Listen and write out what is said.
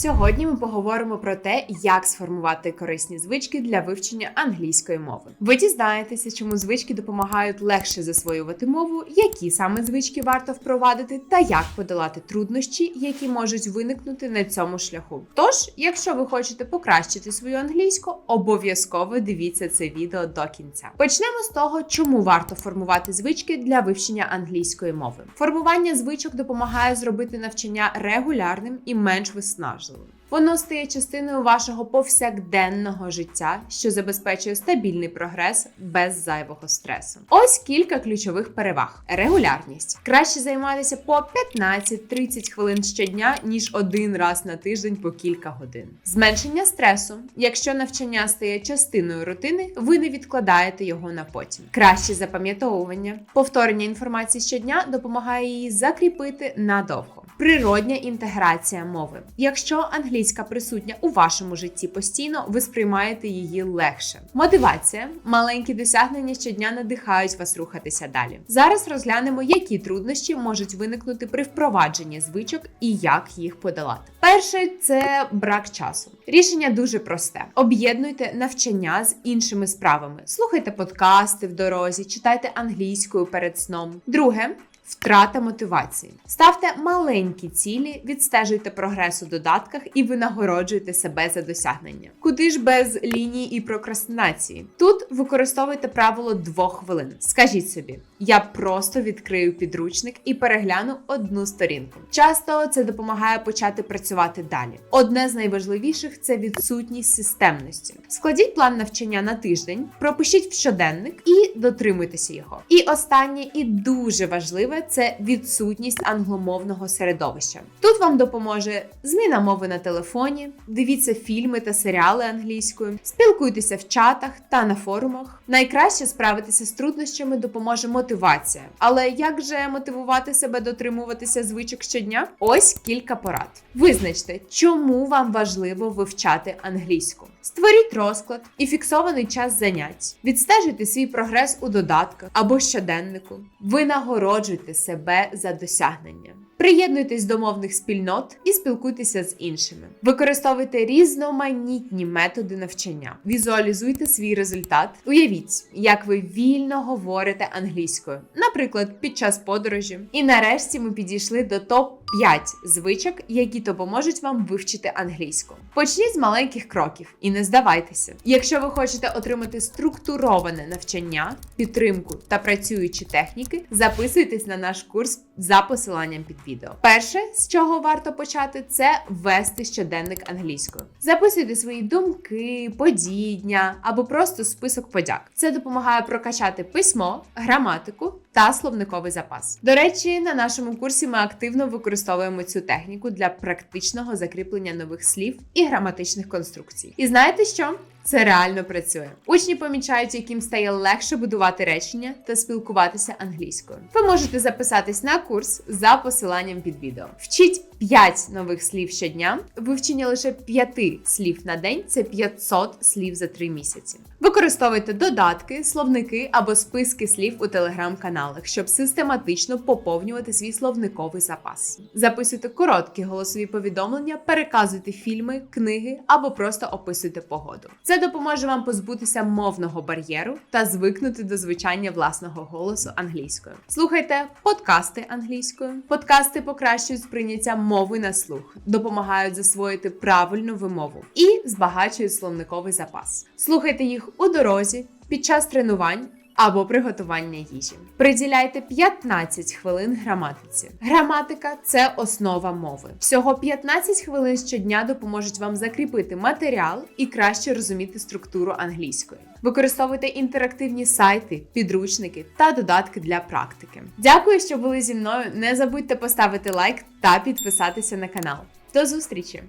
Сьогодні ми поговоримо про те, як сформувати корисні звички для вивчення англійської мови. Ви дізнаєтеся, чому звички допомагають легше засвоювати мову, які саме звички варто впровадити, та як подолати труднощі, які можуть виникнути на цьому шляху. Тож, якщо ви хочете покращити свою англійську, обов'язково дивіться це відео до кінця. Почнемо з того, чому варто формувати звички для вивчення англійської мови. Формування звичок допомагає зробити навчання регулярним і менш виснажливим. Воно стає частиною вашого повсякденного життя, що забезпечує стабільний прогрес без зайвого стресу. Ось кілька ключових переваг: регулярність. Краще займатися по 15-30 хвилин щодня, ніж один раз на тиждень по кілька годин. Зменшення стресу. Якщо навчання стає частиною рутини, ви не відкладаєте його на потім. Краще запам'ятовування. Повторення інформації щодня допомагає її закріпити надовго. Природня інтеграція мови. Якщо англійська присутня у вашому житті постійно, ви сприймаєте її легше. Мотивація, маленькі досягнення щодня надихають вас рухатися далі. Зараз розглянемо, які труднощі можуть виникнути при впровадженні звичок і як їх подолати. Перше це брак часу. Рішення дуже просте: об'єднуйте навчання з іншими справами. Слухайте подкасти в дорозі, читайте англійською перед сном. Друге. Втрата мотивації. Ставте маленькі цілі, відстежуйте прогрес у додатках і винагороджуйте себе за досягнення. Куди ж без ліній і прокрастинації? Тут використовуйте правило двох хвилин. Скажіть собі, я просто відкрию підручник і перегляну одну сторінку. Часто це допомагає почати працювати далі. Одне з найважливіших це відсутність системності. Складіть план навчання на тиждень, пропишіть в щоденник і дотримуйтеся його. І останнє, і дуже важливе це відсутність англомовного середовища. Тут вам допоможе зміна мови на телефоні, дивіться фільми та серіали англійською, спілкуйтеся в чатах та на форумах. Найкраще справитися з труднощами допоможе мотивація. Але як же мотивувати себе дотримуватися звичок щодня? Ось кілька порад. Визначте, чому вам важливо вивчати англійську. Створіть розклад і фіксований час занять. Відстежуйте свій прогрес у додатках або щоденнику. Винагороджуйте себе за досягнення. Приєднуйтесь до мовних спільнот і спілкуйтеся з іншими. Використовуйте різноманітні методи навчання. Візуалізуйте свій результат. Уявіть, як ви вільно говорите англійською, наприклад, під час подорожі. І нарешті ми підійшли до топ 5 звичок, які допоможуть вам вивчити англійську. Почніть з маленьких кроків і не здавайтеся. Якщо ви хочете отримати структуроване навчання, підтримку та працюючі техніки, записуйтесь на наш курс за посиланням під відео. Перше, з чого варто почати, це вести щоденник англійською. Записуйте свої думки, події дня або просто список подяк. Це допомагає прокачати письмо, граматику та словниковий запас. До речі, на нашому курсі ми активно використовуємо цю техніку для практичного закріплення нових слів і граматичних конструкцій. І знаєте що? Це реально працює. Учні помічають, яким стає легше будувати речення та спілкуватися англійською. Ви можете записатись на курс за посиланням під відео. Вчіть 5 нових слів щодня. Вивчення лише 5 слів на день це 500 слів за 3 місяці. Використовуйте додатки, словники або списки слів у телеграм-каналах, щоб систематично поповнювати свій словниковий запас. Записуйте короткі голосові повідомлення, переказуйте фільми, книги або просто описуйте погоду. Це допоможе вам позбутися мовного бар'єру та звикнути до звучання власного голосу англійською. Слухайте подкасти англійською. Подкасти покращують сприйняття мови на слух, допомагають засвоїти правильну вимову і збагачують словниковий запас. Слухайте їх у дорозі, під час тренувань. Або приготування їжі. Приділяйте 15 хвилин граматиці. Граматика це основа мови. Всього 15 хвилин щодня допоможуть вам закріпити матеріал і краще розуміти структуру англійської. Використовуйте інтерактивні сайти, підручники та додатки для практики. Дякую, що були зі мною. Не забудьте поставити лайк та підписатися на канал. До зустрічі!